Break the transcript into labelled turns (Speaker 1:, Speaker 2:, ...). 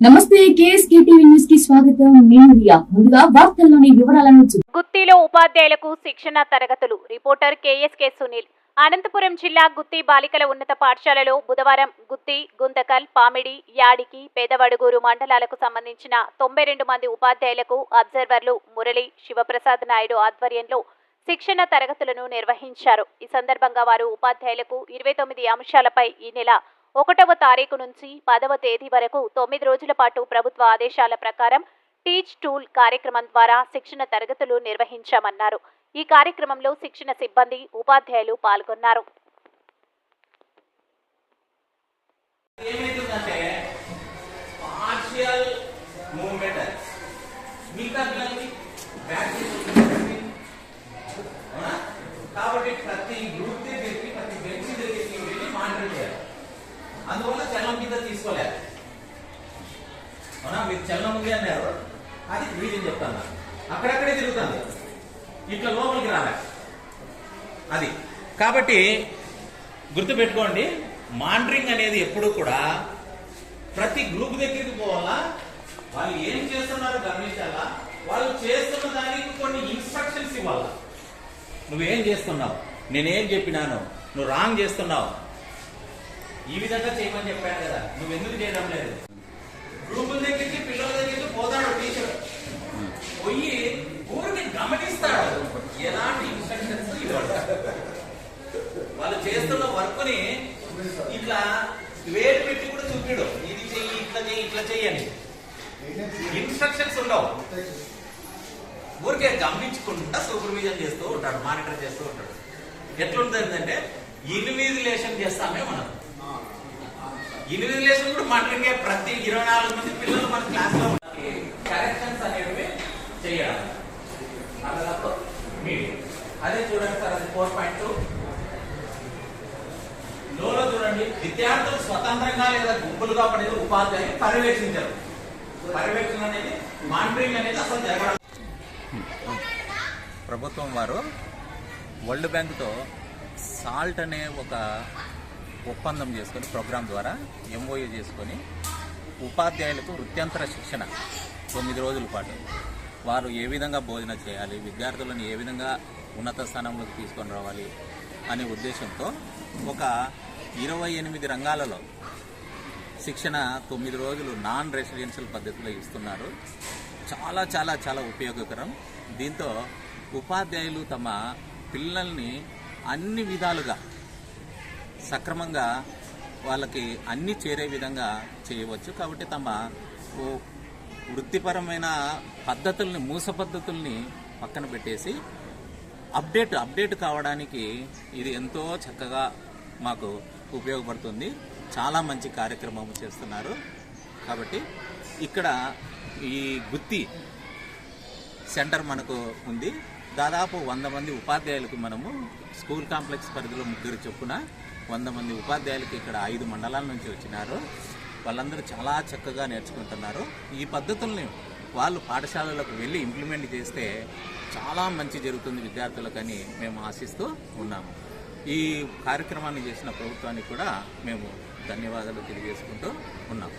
Speaker 1: నమస్తే న్యూస్కి స్వాగతం. నేను రియా. ముందుగా వార్తల్లోని వివరాలను
Speaker 2: గుత్తిలో ఉపాధ్యాయులకు శిక్షణ తరగతులు. Reporter KSK Sunil. అనంతపురం జిల్లా గుత్తి బాలికల ఉన్నత పాఠశాలలో బుధవారం గుత్తి గుంతకల్ పామిడి యాడికి పేదవడుగూరు మండలాలకు సంబంధించిన తొంభై రెండు మంది ఉపాధ్యాయులకు అబ్జర్వర్లు మురళి శివప్రసాద్ నాయుడు ఆధ్వర్యంలో శిక్షణ తరగతులను నిర్వహించారు. ఈ సందర్భంగా వారు ఉపాధ్యాయులకు ఇరవై తొమ్మిది అంశాలపై ఈ నెల ఒకటవ తారీఖు నుంచి పదవ తేదీ వరకు తొమ్మిది రోజుల పాటు ప్రభుత్వ ఆదేశాల ప్రకారం టీచ్ టూల్ కార్యక్రమం ద్వారా శిక్షణ తరగతులు నిర్వహించామన్నారు. ఈ కార్యక్రమంలో శిక్షణ సిబ్బంది ఉపాధ్యాయులు పాల్గొన్నారు.
Speaker 3: కాబట్టి ప్రతి గ్రూప్ దగ్గరికి ప్రతి బెంచ్ దగ్గరికి వెళ్ళి మానిటర్ చేయాలి అందువల్ల చలనం కింద తీసుకోలేదు. అవునా? మీరు చలనం ఉంది అన్నారు. అది రీజన్ చెప్తాను. అక్కడక్కడే తిరుగుతుంది. ఇట్లా లోపలికి రాలే అది. కాబట్టి గుర్తుపెట్టుకోండి మానిటరింగ్ అనేది ఎప్పుడు కూడా ప్రతి గ్రూప్ దగ్గరికి పోవాలా? వాళ్ళు ఏం చేస్తున్నారో గమనించాలా? వాళ్ళు చేస్తున్న దానికి కొన్ని ఇన్స్ట్రక్షన్స్ ఇవ్వాలా? నువ్వేం చేస్తున్నావు? నేనేం చెప్పినాను? నువ్వు రాంగ్ చేస్తున్నావు? ఈ విధంగా చేయమని చెప్పాను కదా. నువ్వు ఎందుకు చేయడం లేదు? గ్రూపుల దగ్గరికి పిల్లల దగ్గరికి పోతాడు టీచర్. పోయి ఊరిని గమనిస్తాడు. ఎలాంటి ఇన్స్ట్రక్షన్స్ ఇవ్వడు. వాళ్ళు చేస్తున్న వర్క్ని ఇట్లా వేరు పెట్టి కూడా చూపిడు. ఇది చెయ్యి ఇట్లా చెయ్యి ఇట్లా చెయ్యని ఇన్స్ట్రక్షన్స్ ఉండవు. ఊరికే గమనించుకుంటా సూపర్విజన్ చేస్తూ ఉంటాడు మానిటర్ చేస్తూ ఉంటాడు. ఎట్లుంటుందంటే ఇన్విజిలేషన్ చేస్తామే మనం. ఎనిమిది ఇన్విజిలేషన్ కూడా మానిటరింగ్ ప్రతి ఇరవై నాలుగు మంది పిల్లలు మన క్లాస్లో కరెక్షన్స్ అనేవి చేయడం అదే చూడండి సార్ అది ఫోర్ పాయింట్ టూ లోలో చూడండి విద్యార్థులు స్వతంత్రంగా లేదా గుంపులుగా పడేది ఉపాధ్యాయులు పర్యవేక్షించారు. పర్యవేక్షణ అనేది మానిటరింగ్ అనేది అసలు జరగడం.
Speaker 4: ప్రభుత్వం వారు వరల్డ్ బ్యాంక్తో సాల్ట్ అనే ఒక ఒప్పందం చేసుకొని ప్రోగ్రాం ద్వారా ఎంఓయూ చేసుకొని ఉపాధ్యాయులకు వృత్యంతర శిక్షణ తొమ్మిది రోజుల పాటు. వారు ఏ విధంగా బోధన చేయాలి విద్యార్థులను ఏ విధంగా ఉన్నత స్థానంలోకి తీసుకొని రావాలి అనే ఉద్దేశంతో ఒక ఇరవై ఎనిమిది రంగాలలో శిక్షణ తొమ్మిది రోజులు నాన్ రెసిడెన్షియల్ పద్ధతిలో ఇస్తున్నారు. చాలా చాలా చాలా ఉపయోగకరం. దీంతో ఉపాధ్యాయులు తమ పిల్లల్ని అన్ని విధాలుగా సక్రమంగా వాళ్ళకి అన్ని చేరే విధంగా చేయవచ్చు. కాబట్టి తమ వృత్తిపరమైన పద్ధతుల్ని మూస పద్ధతుల్ని పక్కన పెట్టేసి అప్డేట్ అప్డేట్ కావడానికి ఇది ఎంతో చక్కగా మాకు ఉపయోగపడుతుంది. చాలా మంచి కార్యక్రమం చేస్తున్నారు. కాబట్టి ఇక్కడ ఈ గుత్తి సెంటర్ మనకు ఉంది. దాదాపు వంద మంది ఉపాధ్యాయులకు మనము స్కూల్ కాంప్లెక్స్ పరిధిలో ముగ్గురు చొప్పున వంద మంది ఉపాధ్యాయులకు ఇక్కడ ఐదు మండలాల నుంచి వచ్చినారు. వాళ్ళందరూ చాలా చక్కగా నేర్చుకుంటున్నారు. ఈ పద్ధతుల్ని వాళ్ళు పాఠశాలలకు వెళ్ళి ఇంప్లిమెంట్ చేస్తే చాలా మంచి జరుగుతుంది విద్యార్థులకని మేము ఆశిస్తూ ఉన్నాము. ఈ కార్యక్రమాన్ని చేసిన ప్రభుత్వానికి కూడా మేము ధన్యవాదాలు తెలియజేసుకుంటూ ఉన్నాము.